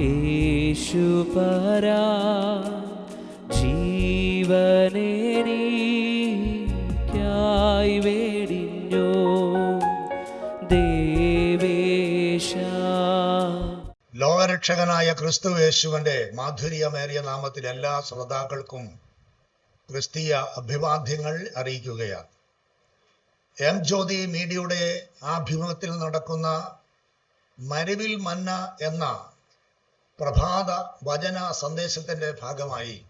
യേശുപരാ ജീവനെനിക്കായി വേടിഞ്ഞോ. ദേവേശ. ലോകരക്ഷകനായ ക്രിസ്തു യേശുവിന്റെ മാധുര്യമേറിയ നാമത്തിൽ എല്ലാ ശ്രോതാക്കൾക്കും ക്രിസ്തീയ അഭിവാദ്യങ്ങൾ അറിയിക്കുകയാണ്. എം ജ്യോതി മീഡിയയുടെ ആഭിമുഖ്യത്തിൽ നടക്കുന്ന മരുവിൽ മന്ന എന്ന പ്രഭാത വചന സന്ദേശത്തിന്റെ ഭാഗമായി.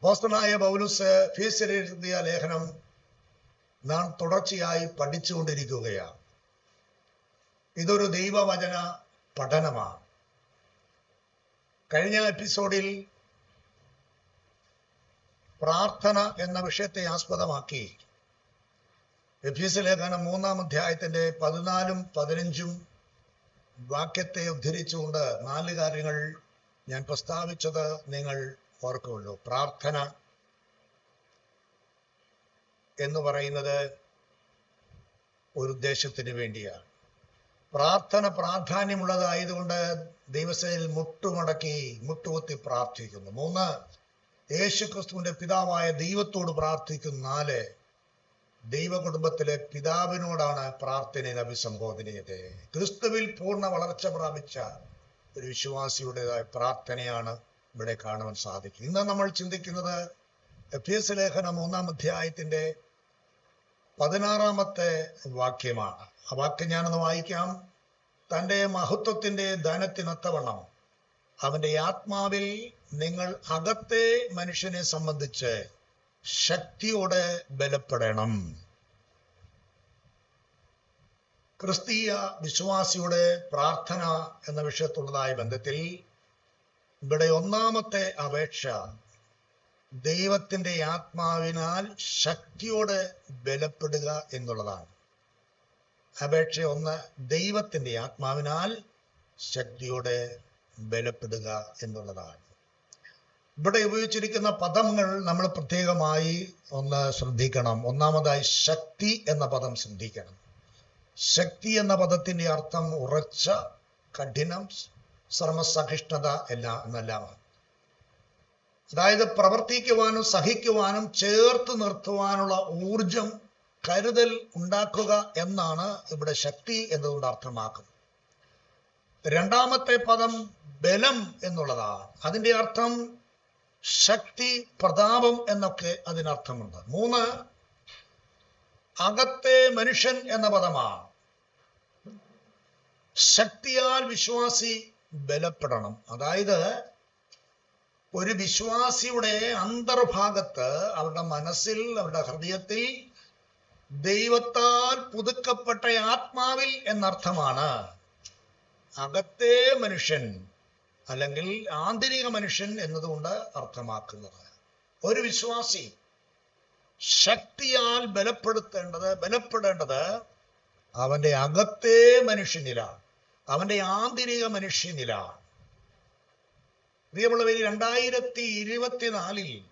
പോസ്റ്റനായ പൗലുസ് ഫീസിലെഴുതിയ ലേഖനം നാം തുടർച്ചയായി പഠിച്ചുകൊണ്ടിരിക്കുകയാണ്. ഇതൊരു ദൈവവചന പഠനമാണ്. കഴിഞ്ഞ എപ്പിസോഡിൽ പ്രാർത്ഥന എന്ന വിഷയത്തെ ആസ്പദമാക്കി എഫീസ് ലേഖനം മൂന്നാം അധ്യായത്തിന്റെ പതിനാലും പതിനഞ്ചും വാക്യത്തെ ഉദ്ധരിച്ചുകൊണ്ട് നാല് കാര്യങ്ങൾ ഞാൻ പ്രസ്താവിച്ചത് നിങ്ങൾ ഓർക്കുമല്ലോ. പ്രാർത്ഥന എന്ന് പറയുന്നത് ഒരു ഉദ്ദേശത്തിന് വേണ്ടിയാണ്. പ്രാർത്ഥന പ്രാധാന്യമുള്ളതായതുകൊണ്ട് ദൈവസേനയിൽ മുട്ടുമടക്കി മുട്ടുകുത്തി പ്രാർത്ഥിക്കുന്നു. മൂന്ന് യേശുക്രിസ്തുവിന്റെ പിതാവായ ദൈവത്തോട് പ്രാർത്ഥിക്കുന്നു നാല് ദൈവ കുടുംബത്തിലെ പിതാവിനോടാണ് പ്രാർത്ഥനയിൽ അഭിസംബോധന ചെയ്തത് ക്രിസ്തുവിൽ പൂർണ വളർച്ച പ്രാപിച്ച ഒരു വിശ്വാസിയുടേതായ പ്രാർത്ഥനയാണ് ഇവിടെ കാണുവാൻ സാധിക്കും. ഇന്ന് നമ്മൾ ചിന്തിക്കുന്നത് എഫ് എസ് ലേഖനം മൂന്നാം അധ്യായത്തിന്റെ പതിനാറാമത്തെ വാക്യമാണ്. ആ വാക്യം ഞാനൊന്ന് വായിക്കാം. തന്റെ മഹത്വത്തിന്റെ ധനത്തിനൊത്തവണ്ണം അവന്റെ ആത്മാവിൽ നിങ്ങൾ അകത്തെ മനുഷ്യനെ സംബന്ധിച്ച് ശക്തിയോടെ ബലപ്പെടണം. ക്രിസ്തീയ വിശ്വാസിയുടെ പ്രാർത്ഥന എന്ന വിഷയത്തുള്ളതായ ബന്ധത്തിൽ ഇവിടെ ഒന്നാമത്തെ അപേക്ഷ ദൈവത്തിന്റെ ആത്മാവിനാൽ ശക്തിയോടെ ബലപ്പെടുക എന്നുള്ളതാണ്. അപേക്ഷ ഒന്ന് ദൈവത്തിന്റെ ആത്മാവിനാൽ ശക്തിയോടെ ബലപ്പെടുക എന്നുള്ളതാണ്. ഇവിടെ ഉപയോഗിച്ചിരിക്കുന്ന പദങ്ങൾ നമ്മൾ പ്രത്യേകമായി ഒന്ന് ശ്രദ്ധിക്കണം. ഒന്നാമതായി ശക്തി എന്ന പദം ശ്രദ്ധിക്കണം. ശക്തി എന്ന പദത്തിന്റെ അർത്ഥം ഉറച്ച കഠിനം ശ്രമസഹിഷ്ണുത എല്ലാം എന്നെല്ലാമാണ്. അതായത് പ്രവർത്തിക്കുവാനും സഹിക്കുവാനും ചേർത്ത് നിർത്തുവാനുള്ള ഊർജം കരുതൽ ഉണ്ടാക്കുക എന്നാണ് ഇവിടെ ശക്തി എന്നതുകൊണ്ട് അർത്ഥമാക്കുന്നത്. രണ്ടാമത്തെ പദം ബലം എന്നുള്ളതാണ്. അതിന്റെ അർത്ഥം ശക്തി പ്രതാപം എന്നൊക്കെ അതിനർത്ഥമുണ്ട്. മൂന്ന് അകത്തെ മനുഷ്യൻ എന്ന പദമാണ്. ശക്തിയാൽ വിശ്വാസി ബലപ്പെടണം. അതായത് ഒരു വിശ്വാസിയുടെ അന്തർഭാഗത്ത് അവരുടെ മനസ്സിൽ അവരുടെ ഹൃദയത്തിൽ ദൈവത്താൽ പുതുക്കപ്പെട്ട ആത്മാവിൽ എന്നർത്ഥമാണ് അകത്തെ മനുഷ്യൻ. അല്ലെങ്കിൽ ആന്തരിക മനുഷ്യൻ എന്നതുകൊണ്ട് അർത്ഥമാക്കുന്നത്. ഒരു വിശ്വാസി ശക്തിയാൽ ബലപ്പെടുത്തേണ്ടത് ബലപ്പെടേണ്ടത് അവന്റെ അകത്തെ മനുഷ്യനില അവന്റെ ആന്തരിക മനുഷ്യനിലാണ്. പ്രിയമുള്ളവർ രണ്ടായിരത്തി ഇരുപത്തിനാലിൽ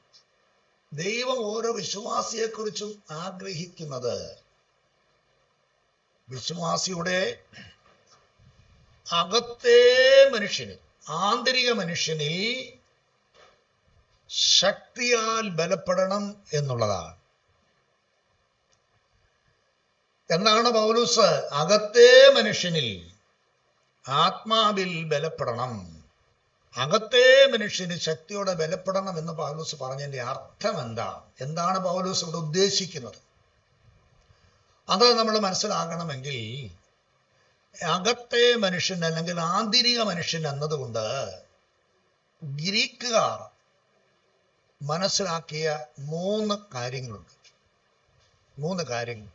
ദൈവം ഓരോ വിശ്വാസിയെക്കുറിച്ചും ആഗ്രഹിക്കുന്നത് വിശ്വാസിയുടെ അകത്തെ മനുഷ്യനിൽ ആന്തരിക മനുഷ്യനിൽ ശക്തിയാൽ ബലപ്പെടണം എന്നുള്ളതാണ്. എന്താണ് പൗലൂസ്? അകത്തെ മനുഷ്യനിൽ ആത്മാവിൽ ബലപ്പെടണം. അകത്തെ മനുഷ്യന് ശക്തിയോടെ ബലപ്പെടണം എന്ന് പൗലൂസ് പറഞ്ഞതിന്റെ അർത്ഥം എന്താ? എന്താണ് പൗലൂസ് ഇവിടെ ഉദ്ദേശിക്കുന്നത്? അത് നമ്മൾ മനസ്സിലാക്കണമെങ്കിൽ അകത്തെ മനുഷ്യൻ അല്ലെങ്കിൽ ആന്തരിക മനുഷ്യൻ എന്നതുകൊണ്ട് ഗ്രീക്കുകാർ മനസ്സിലാക്കിയ മൂന്ന് കാര്യങ്ങളുണ്ട്. മൂന്ന് കാര്യങ്ങൾ.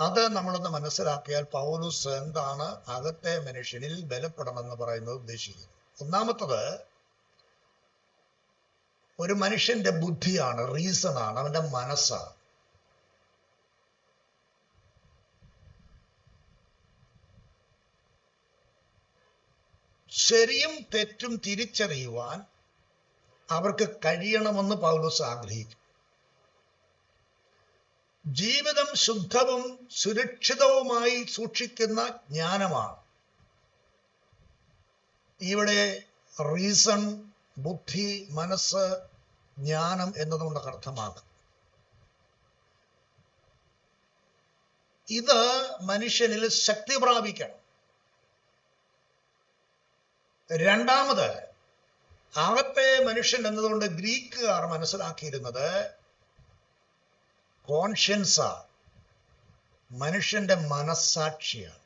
അത് നമ്മളൊന്ന് മനസ്സിലാക്കിയാൽ പൗലൂസ് എന്താണ് അകത്തെ മനുഷ്യനിൽ ബലപ്പെടണമെന്ന് പറയുന്നത് ഉദ്ദേശിക്കുന്നത് ഒന്നാമത്തത് ഒരു മനുഷ്യന്റെ ബുദ്ധിയാണ് റീസണാണ് അവന്റെ മനസ്സാണ്. ശരിയും തെറ്റും തിരിച്ചറിയുവാൻ അവർക്ക് കഴിയണമെന്ന് പൗലോസ് ആഗ്രഹിക്കും ജീവിതം ശുദ്ധവും സുരക്ഷിതവുമായി സൂക്ഷിക്കുന്ന ജ്ഞാനമാണ്. ഇവിടെ റീസൺ ബുദ്ധി മനസ്സ് ജ്ഞാനം എന്നതുകൊണ്ട് അർത്ഥമാകും ഇത് മനുഷ്യനിൽ ശക്തി പ്രാപിക്കണം. രണ്ടാമത് അകത്തെ മനുഷ്യൻ എന്നതുകൊണ്ട് ഗ്രീക്കുകാർ മനസ്സിലാക്കിയിരുന്നത്. കോൺഷ്യൻസ മനുഷ്യന്റെ മനസ്സാക്ഷിയാണ്.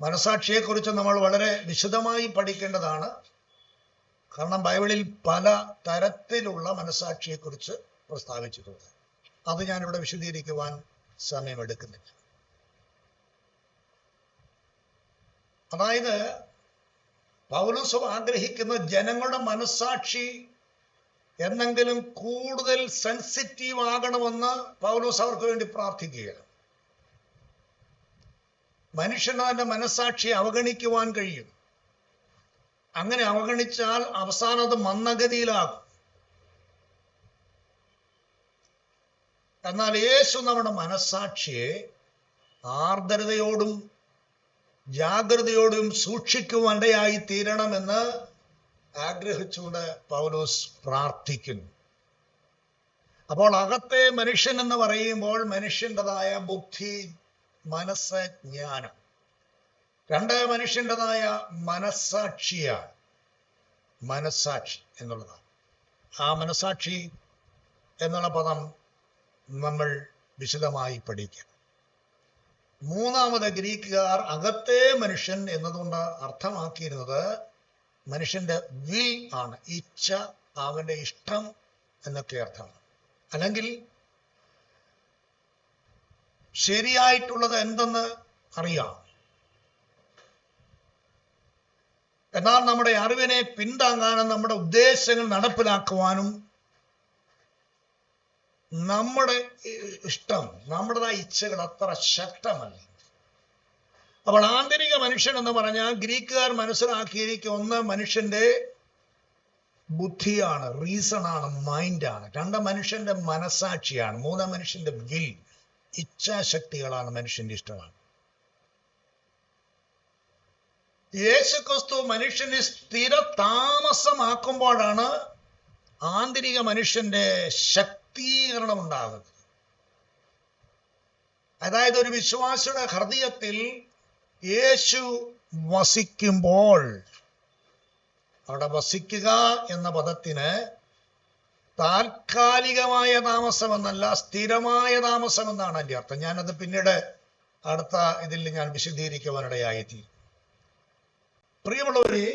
മനസാക്ഷിയെക്കുറിച്ച് നമ്മൾ വളരെ വിശദമായി പഠിക്കേണ്ടതാണ്. കാരണം ബൈബിളിൽ പല തരത്തിലുള്ള മനസാക്ഷിയെക്കുറിച്ച് പ്രസ്താവിച്ചിട്ടുണ്ട്. അത് ഞാനിവിടെ വിശദീകരിക്കുവാൻ സമയമെടുക്കുന്നില്ല. അതായത് പൗലോസ് ആഗ്രഹിക്കുന്ന ജനങ്ങളുടെ മനസ്സാക്ഷി എന്നെങ്കിലും കൂടുതൽ സെൻസിറ്റീവ് ആകണമെന്ന് പൗലോസ് അവർക്ക് വേണ്ടി പ്രാർത്ഥിക്കുകയാണ്. മനുഷ്യന് മനസ്സാക്ഷി അവഗണിക്കുവാൻ കഴിയും. അങ്ങനെ അവഗണിച്ചാൽ അവസാനം അത് മന്ദഗതിയിലാകും. എന്നാൽ യേശു നമ്മുടെ മനസ്സാക്ഷിയെ ആർദ്രതയോടും ജാഗ്രതയോടും സൂക്ഷിക്കുവണ്ടയായി തീരണമെന്ന് ആഗ്രഹിച്ചുകൊണ്ട് പൗലോസ് പ്രാർത്ഥിക്കുന്നു. അപ്പോൾ അകത്തെ മനുഷ്യൻ എന്ന് പറയുമ്പോൾ മനുഷ്യന്റെതായ ബുദ്ധി മനസ്സ് ജ്ഞാനം. രണ്ട് മനുഷ്യന്റെതായ മനസ്സാക്ഷിയാണ്. മനസ്സാക്ഷി എന്നുള്ളതാണ്. ആ മനസ്സാക്ഷി എന്നുള്ള പദം നമ്മൾ വിശദമായി പഠിക്കണം മൂന്നാമത് ഗ്രീക്കുകാർ അകത്തെ മനുഷ്യൻ എന്നതുകൊണ്ട് അർത്ഥമാക്കിയിരുന്നത് മനുഷ്യന്റെ വിൽ ആണ് ഇച്ഛ അവന്റെ ഇഷ്ടം എന്നൊക്കെ അർത്ഥമാണ് അല്ലെങ്കിൽ ശരിയായിട്ടുള്ളത് എന്തെന്ന് അറിയാം. എന്നാൽ നമ്മുടെ അറിവിനെ പിന്താങ്ങാനും നമ്മുടെ ഉദ്ദേശങ്ങൾ നടപ്പിലാക്കുവാനും നമ്മുടെ ഇഷ്ടം നമ്മുടേതായ ഇച്ഛകൾ അത്ര ശക്തമല്ല. അപ്പോൾ ആന്തരിക മനുഷ്യൻ എന്ന് പറഞ്ഞാൽ ഗ്രീക്കുകാർ മനസ്സിലാക്കിയിരിക്കുന്ന ഒന്ന് മനുഷ്യന്റെ ബുദ്ധിയാണ് റീസൺ ആണ് മൈൻഡാണ്. രണ്ട് മനുഷ്യന്റെ മനസാക്ഷിയാണ് മൂന്ന് മനുഷ്യന്റെ വിൽ ഇച്ഛാശക്തികളാണ് മനുഷ്യന്റെ ഇഷ്ടമാണ്. യേശു ക്രിസ്തു മനുഷ്യനെ സ്ഥിര താമസമാക്കുമ്പോഴാണ് ആന്തരിക മനുഷ്യന്റെ ശക്തീകരണം ഉണ്ടാകുന്നത് അതായത് ഒരു വിശ്വാസിയുടെ ഹൃദയത്തിൽ യേശു വസിക്കുമ്പോൾ അവിടെ വസിക്കുക എന്ന പദത്തിന് താൽക്കാലികമായ താമസം എന്നല്ല സ്ഥിരമായ താമസം എന്നാണ് എന്റെ അർത്ഥം. ഞാനത് പിന്നീട് അടുത്ത ഇതിൽ ഞാൻ വിശദീകരിക്കുവാനിടയായി പ്രിയമുള്ളവരെ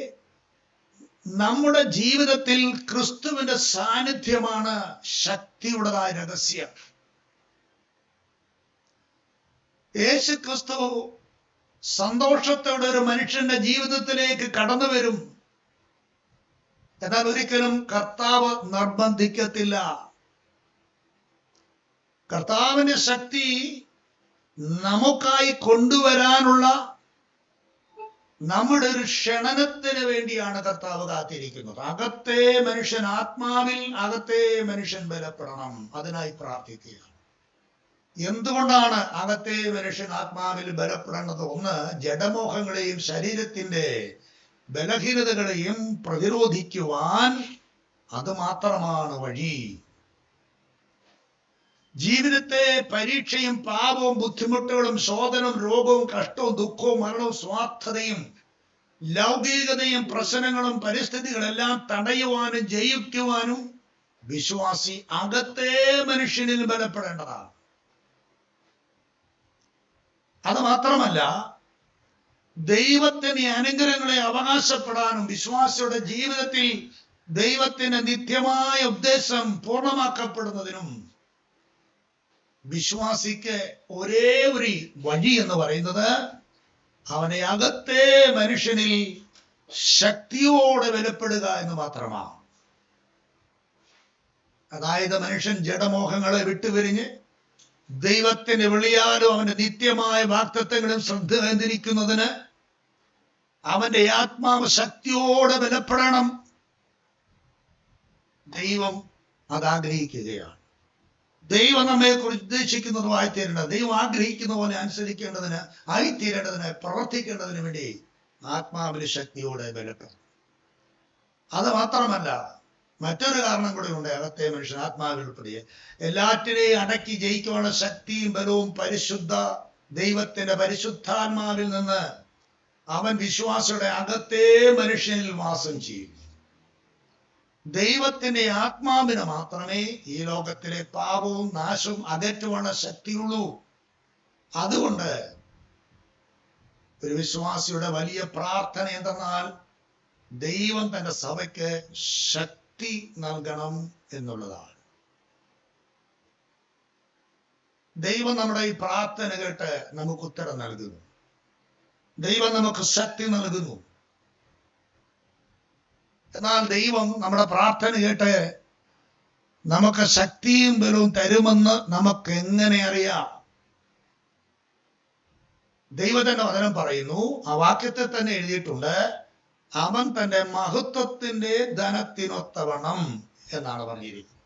നമ്മുടെ ജീവിതത്തിൽ ക്രിസ്തുവിന്റെ സാന്നിധ്യമാണ് ശക്തിയുടേതായ രഹസ്യം. യേശു ക്രിസ്തു സന്തോഷത്തോടെ ഒരു മനുഷ്യന്റെ ജീവിതത്തിലേക്ക് കടന്നു വരും. എന്നാൽ ഒരിക്കലും കർത്താവ് നിർബന്ധിക്കത്തില്ല. കർത്താവിന്റെ ശക്തി നമുക്കായി കൊണ്ടുവരാനുള്ള നമ്മുടെ ഒരു ക്ഷണനത്തിന് വേണ്ടിയാണ് കർത്താവ് കാത്തിരിക്കുന്നത്. അകത്തെ മനുഷ്യൻ ആത്മാവിൽ അകത്തെ മനുഷ്യൻ ബലപ്പെടണം. അതിനായി പ്രാർത്ഥിക്കുക. എന്തുകൊണ്ടാണ് അകത്തെ മനുഷ്യൻ ആത്മാവിൽ ബലപ്പെടേണ്ടത്? ഒന്ന് ജഡമോഹങ്ങളെയും ശരീരത്തിന്റെ ബലഹീനതകളെയും പ്രതിരോധിക്കുവാൻ അത് മാത്രമാണ് വഴി. ജീവിതത്തെ പരീക്ഷയും പാപവും ബുദ്ധിമുട്ടുകളും ശോധനവും രോഗവും കഷ്ടവും ദുഃഖവും മരണവും സ്വാർത്ഥതയും ലൗകികതയും പ്രശ്നങ്ങളും പരിസ്ഥിതികളെല്ലാം തടയുവാനും ജയിക്കുവാനും വിശ്വാസി അകത്തെ മനുഷ്യനിൽ ബലപ്പെടേണ്ടതാണ്. അത് മാത്രമല്ല ദൈവത്തിന് അനുഗ്രഹങ്ങളെ അവകാശപ്പെടാനും വിശ്വാസിയുടെ ജീവിതത്തിൽ ദൈവത്തിന്റെ നിത്യമായ ഉദ്ദേശം പൂർണമാക്കപ്പെടുന്നതിനും വിശ്വാസിക്ക് ഒരേ ഒരു വഴി എന്ന് പറയുന്നത് അവനെ അകത്തെ മനുഷ്യനിൽ ശക്തിയോടെ ബലപ്പെടുക എന്ന് മാത്രമാണ് അതായത് മനുഷ്യൻ ജഡമോഹങ്ങളെ വിട്ടുപിരിഞ്ഞ് ദൈവത്തിന് വിളിയാലും അവന്റെ നിത്യമായ വാക്തത്വങ്ങളും ശ്രദ്ധ കേന്ദ്രീകരിക്കുന്നതിന് അവന്റെ ആത്മാവ് ശക്തിയോടെ ബലപ്പെടണം. ദൈവം അത് ആഗ്രഹിക്കുകയാണ്. ദൈവം നമ്മെ ഉദ്ദേശിക്കുന്നതുമായി തീരേണ്ടത് ദൈവം ആഗ്രഹിക്കുന്ന പോലെ അനുസരിക്കേണ്ടതിന് ആയിത്തീരേണ്ടതിന് പ്രവർത്തിക്കേണ്ടതിന് വേണ്ടി ആത്മാവിന് ശക്തിയോടെ ബലപ്പെടും. അത് മാത്രമല്ല മറ്റൊരു കാരണം കൂടി ഉണ്ട്. അകത്തെ മനുഷ്യൻ ആത്മാവിൽ എല്ലാറ്റിനെയും അടക്കി ജയിക്കാനുള്ള ശക്തിയും ബലവും പരിശുദ്ധ ദൈവത്തിന്റെ പരിശുദ്ധാത്മാവിൽ നിന്ന് അവൻ വിശ്വാസിയുടെ അകത്തെ മനുഷ്യനിൽ വാസം ചെയ്യും ദൈവത്തിന്റെ ആത്മാവിന് മാത്രമേ ഈ ലോകത്തിലെ പാപവും നാശവും അകറ്റുവാനുള്ള ശക്തിയുള്ളൂ. അതുകൊണ്ട് ഒരു വിശ്വാസിയുടെ വലിയ പ്രാർത്ഥന എന്തെന്നാൽ ദൈവം തന്റെ സഭയ്ക്ക് ശക്തി നൽകണം എന്നുള്ളതാണ്. ദൈവം നമ്മുടെ ഈ പ്രാർത്ഥന കേട്ട് നമുക്ക് ഉത്തരം നൽകുന്നു. ദൈവം നമുക്ക് ശക്തി നൽകുന്നു. എന്നാൽ ദൈവം നമ്മുടെ പ്രാർത്ഥന കേട്ട് നമുക്ക് ശക്തിയും ബലവും തരുമെന്ന് നമുക്ക് എങ്ങനെ അറിയാം ദൈവത്തിന്റെ വചനം പറയുന്നു ആ വാക്യത്തെ തന്നെ എഴുതിയിട്ടുണ്ട് അവൻ തന്റെ മഹത്വത്തിന്റെ ധനത്തിനൊത്തവണം എന്നാണ് പറഞ്ഞിരിക്കുന്നത്.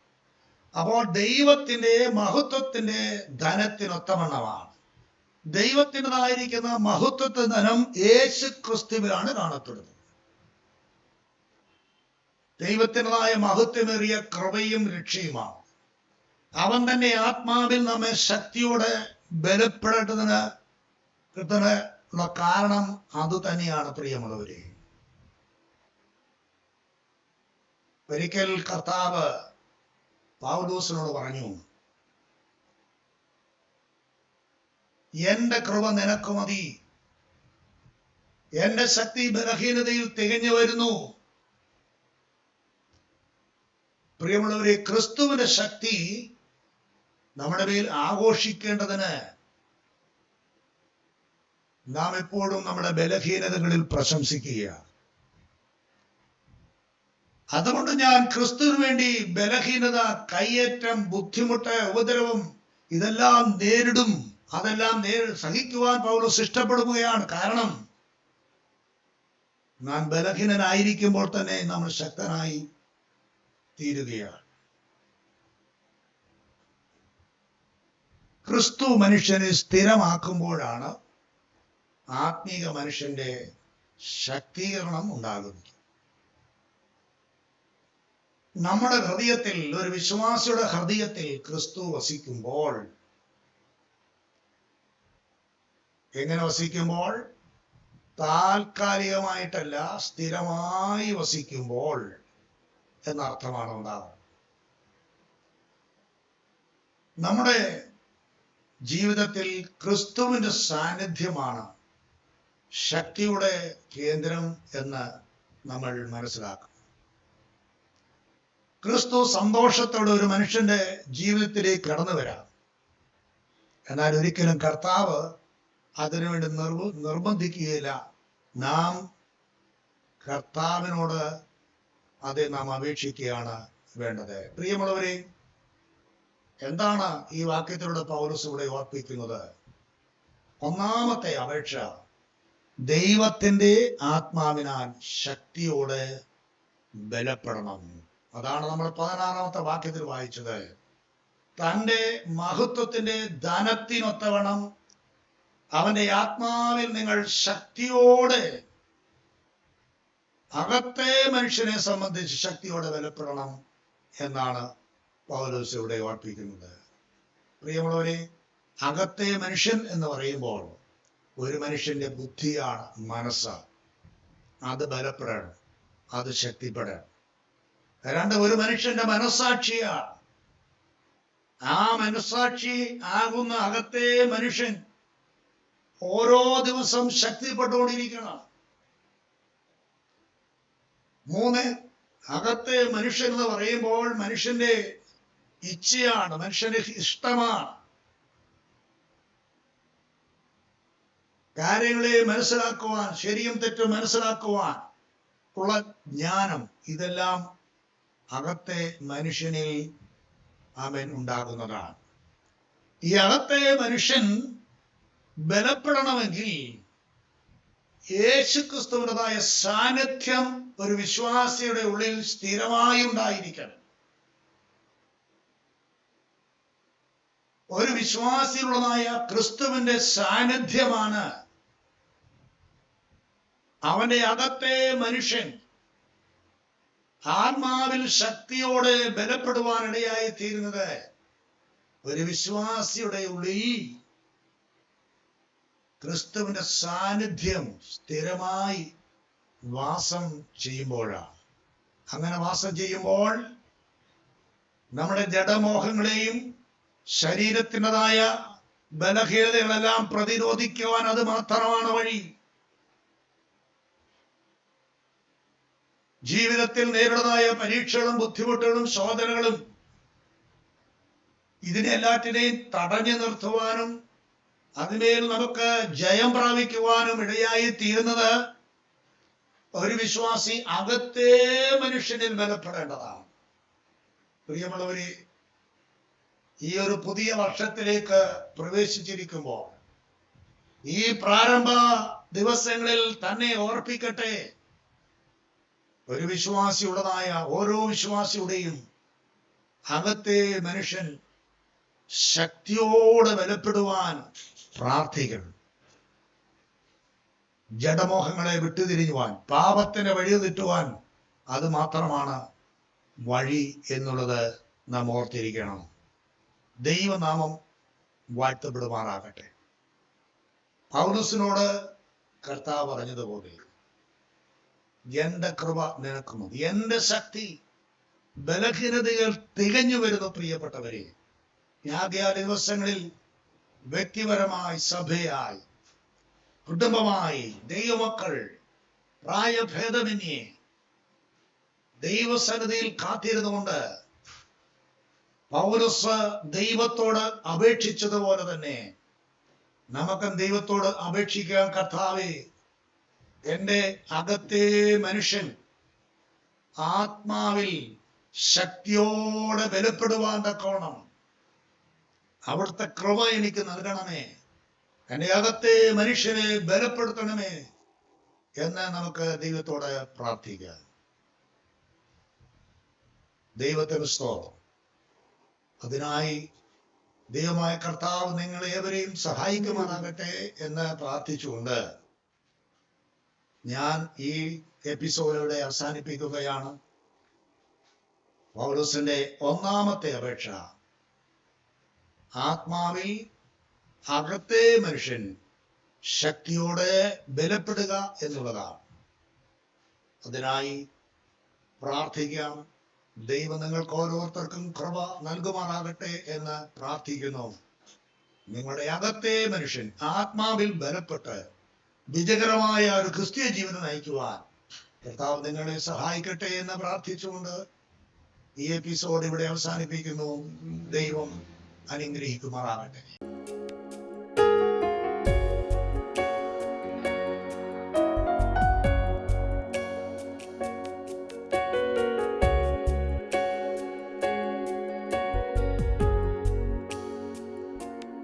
അപ്പോൾ ദൈവത്തിന്റെ മഹത്വത്തിന്റെ ധനത്തിനൊത്തവണ്ണമാണ്. ദൈവത്തിന്റെതായിരിക്കുന്ന മഹത്വത്തിന്റെ ധനം യേശു ക്രിസ്തുവിലാണ് കാണപ്പെടുന്നത്. ദൈവത്തിന്റെതായ മഹത്വമേറിയ കൃപയും രക്ഷയുമാണ്. അവൻ തന്നെ ആത്മാവിൽ നമ്മെ ശക്തിയോടെ ബലപ്പെടേണ്ടതിന് കിട്ടുന്ന ഉള്ള കാരണം അത് തന്നെയാണ് പ്രിയമുള്ളവരെ. ഒരിക്കൽ കർത്താവ് പാവദോസിനോട് പറഞ്ഞു എന്റെ കൃപ നിനക്ക് മതി. എന്റെ ശക്തി ബലഹീനതയിൽ തികഞ്ഞു വരുന്നു. പ്രിയമുള്ളവരെ ക്രിസ്തുവിന്റെ ശക്തി നമ്മുടെ മേൽ ആഘോഷിക്കേണ്ടതിന് നാം എപ്പോഴും നമ്മുടെ ബലഹീനതകളിൽ പ്രശംസിക്കുക അതുകൊണ്ട് ഞാൻ ക്രിസ്തുവിന് വേണ്ടി ബലഹീനത കയ്യേറ്റം ബുദ്ധിമുട്ട് ഉപദ്രവം ഇതെല്ലാം നേരിടും. അതെല്ലാം സഹിക്കുവാൻ പൗലോസ് ഇഷ്ടപ്പെടുകയാണ്. കാരണം നാം ബലഹീനനായിരിക്കുമ്പോൾ തന്നെ നമ്മൾ ശക്തനായി തീരുകയാണ്. ക്രിസ്തു മനുഷ്യനെ സ്ഥിരമാക്കുമ്പോഴാണ് ആത്മീക മനുഷ്യന്റെ ശക്തീകരണം ഉണ്ടാകുന്നത്. നമ്മുടെ ഹൃദയത്തിൽ ഒരു വിശ്വാസിയുടെ ഹൃദയത്തിൽ ക്രിസ്തു വസിക്കുമ്പോൾ എങ്ങനെ വസിക്കുമ്പോൾ? താൽക്കാലികമായിട്ടല്ല സ്ഥിരമായി വസിക്കുമ്പോൾ എന്നർത്ഥമാണ് ഉണ്ടാവുന്നത് നമ്മുടെ ജീവിതത്തിൽ ക്രിസ്തുവിന്റെ സാന്നിധ്യമാണ് ശക്തിയുടെ കേന്ദ്രം എന്ന് നമ്മൾ മനസ്സിലാക്കും ക്രിസ്തു സന്തോഷത്തോടെ ഒരു മനുഷ്യന്റെ ജീവിതത്തിലേക്ക് കടന്നു വരാം. എന്നാൽ ഒരിക്കലും കർത്താവ് അതിനുവേണ്ടി നിർബ നിർബന്ധിക്കുകയില്ല. നാം കർത്താവിനോട് അത് നാം അപേക്ഷിക്കുകയാണ് വേണ്ടത്. പ്രിയമുള്ളവരെ എന്താണ് ഈ വാക്യത്തിലൂടെ പൗരസ് ഇവിടെ ഓർപ്പിക്കുന്നത്? ഒന്നാമത്തെ അപേക്ഷ ദൈവത്തിന്റെ ആത്മാവിനാൽ ശക്തിയോടെ ബലപ്പെടണം. അതാണ് നമ്മൾ പതിനാറാമത്തെ വാക്യത്തിൽ വായിച്ചത്. തന്റെ മഹത്വത്തിന്റെ ധനത്തിനൊത്തവണം അവന്റെ ആത്മാവിൽ നിങ്ങൾ ശക്തിയോടെ അകത്തെ മനുഷ്യനെ സംബന്ധിച്ച് ശക്തിയോടെ ബലപ്പെടണം എന്നാണ് പൗലോസ് ഇവിടെ ഓർപ്പിക്കുന്നത്. പ്രിയമുള്ളവരെ അകത്തെ മനുഷ്യൻ എന്ന് പറയുമ്പോൾ ഒരു മനുഷ്യന്റെ ബുദ്ധിയാണ് മനസ്സ്. അത് ബലപ്പെടണം അത് ശക്തിപ്പെടണം. രണ്ട് ഒരു മനുഷ്യന്റെ മനസ്സാക്ഷിയാണ്. ആ മനസ്സാക്ഷി ആകുന്ന അകത്തെ മനുഷ്യൻ ഓരോ ദിവസം ശക്തിപ്പെട്ടുകൊണ്ടിരിക്കണം. മൂന്ന് അകത്തെ മനുഷ്യൻ എന്ന് പറയുമ്പോൾ മനുഷ്യന്റെ ഇച്ഛയാണ് മനുഷ്യന്റെ ഇഷ്ടമാണ്. കാര്യങ്ങളെ മനസ്സിലാക്കുവാൻ ശരിയും തെറ്റും മനസ്സിലാക്കുവാൻ ഉള്ള ജ്ഞാനം ഇതെല്ലാം അകത്തെ മനുഷ്യനിൽ അവൻ ഉണ്ടാകുന്നതാണ്. ഈ അകത്തെ മനുഷ്യൻ ബലപ്പെടണമെങ്കിൽ യേശുക്രിസ്തുവിന്റെതായ സാന്നിധ്യം ഒരു വിശ്വാസിയുടെ ഉള്ളിൽ സ്ഥിരമായി ഉണ്ടായിരിക്കണം ഒരു വിശ്വാസിയുള്ളതായ ക്രിസ്തുവിന്റെ സാന്നിധ്യമാണ് അവന്റെ അകത്തെ മനുഷ്യൻ ആത്മാവിൽ ശക്തിയോടെ ബലപ്പെടുവാനിടയായി തീരുന്നത് ഒരു വിശ്വാസിയുടെ ഉള്ളിൽ ക്രിസ്തുവിന്റെ സാന്നിധ്യം സ്ഥിരമായി വാസം ചെയ്യുമ്പോഴാണ്. അങ്ങനെ വാസം ചെയ്യുമ്പോൾ നമ്മുടെ ജഡമോഹങ്ങളെയും ശരീരത്തിന്റെതായ ബലഹീനതകളെല്ലാം പ്രതിരോധിക്കുവാൻ അത് മാത്രമാണ് വഴി. ജീവിതത്തിൽ നേരിടുന്നതായ പരീക്ഷകളും ബുദ്ധിമുട്ടുകളും ശോധനകളും ഇതിനെല്ലാറ്റിനെയും തടഞ്ഞു നിർത്തുവാനും അതിന്മേൽ നമുക്ക് ജയം പ്രാപിക്കുവാനും ഇടയായി തീരുന്നത് ഒരു വിശ്വാസി അകത്തെ മനുഷ്യനിൽ ബലപ്പെടേണ്ടതാണ്. പ്രിയമുള്ളവര് ഈ ഒരു പുതിയ വർഷത്തിലേക്ക് പ്രവേശിച്ചിരിക്കുമ്പോൾ ഈ പ്രാരംഭ ദിവസങ്ങളിൽ തന്നെ ഓർപ്പിക്കട്ടെ ഒരു വിശ്വാസിയുള്ളതായ ഓരോ വിശ്വാസിയുടെയും അകത്തെ മനുഷ്യൻ ശക്തിയോടെ ബലപ്പെടുവാൻ പ്രാർത്ഥിക്കണം ജഡമോഹങ്ങളെ വിട്ടുതിരിഞ്ഞുവാൻ പാപത്തിന് വഴി തെറ്റുവാൻ അത് മാത്രമാണ് വഴി എന്നുള്ളത് നാം ഓർത്തിരിക്കണം. ദൈവനാമം വാഴ്ത്തപ്പെടുമാറാകട്ടെ. പൗലസിനോട് കർത്താവ് പറഞ്ഞതുപോലെ എന്റെ കൃപ നിനക്ക് മതി എന്റെ ശക്തി ബലഹീനതകൾ തികഞ്ഞു വരുന്ന പ്രിയപ്പെട്ടവരെ. ദിവസങ്ങളിൽ വ്യക്തിപരമായി സഭയായി കുടുംബമായി ദൈവമക്കൾ പ്രായഭേദമന്യേ ദൈവസന്നിധിയിൽ കാത്തിരുന്നുകൊണ്ട് പൗരസ് ദൈവത്തോട് അപേക്ഷിച്ചതുപോലെ തന്നെ നമുക്കും ദൈവത്തോട് അപേക്ഷിക്കാൻ കർത്താവേ എന്റെ അകത്തെ മനുഷ്യൻ ആത്മാവിൽ ശക്തിയോടെ ബലപ്പെടുവാൻ തക്കോണം അവിടുത്തെ കൃപ എനിക്ക് നൽകണമേ. എന്റെ അകത്തെ മനുഷ്യനെ ബലപ്പെടുത്തണമേ എന്ന് നമുക്ക് ദൈവത്തോട് പ്രാർത്ഥിക്കാം. ദൈവത്തിന് സ്തോത്രം. അതിനായി ദൈവമായ കർത്താവ് നിങ്ങൾ ഏവരെയും സഹായിക്കുമാറാകട്ടെ എന്ന് പ്രാർത്ഥിച്ചുകൊണ്ട് ഞാൻ ഈ എപ്പിസോഡിലൂടെ അവസാനിപ്പിക്കുകയാണ്. പൗലോസിന്റെ ഒന്നാമത്തെ അപേക്ഷ ആത്മാവിൽ അകത്തെ മനുഷ്യൻ ശക്തിയോടെ ബലപ്പെടുക എന്നുള്ളതാണ്. അതിനായി പ്രാർത്ഥിക്കാം. ദൈവം നിങ്ങൾക്ക് ഓരോരുത്തർക്കും കൃപ നൽകുമാറാകട്ടെ എന്ന് പ്രാർത്ഥിക്കുന്നു. നിങ്ങളുടെ അകത്തെ മനുഷ്യൻ ആത്മാവിൽ ബലപ്പെട്ട് വിജയകരമായ ഒരു ക്രിസ്തീയ ജീവിതം നയിക്കുവാൻ കർത്താവ് നിങ്ങളെ സഹായിക്കട്ടെ എന്ന് പ്രാർത്ഥിച്ചുകൊണ്ട് ഈ എപ്പിസോഡ് ഇവിടെ അവസാനിപ്പിക്കുന്നു. ദൈവം അനുഗ്രഹിക്കുമാറാകട്ടെ.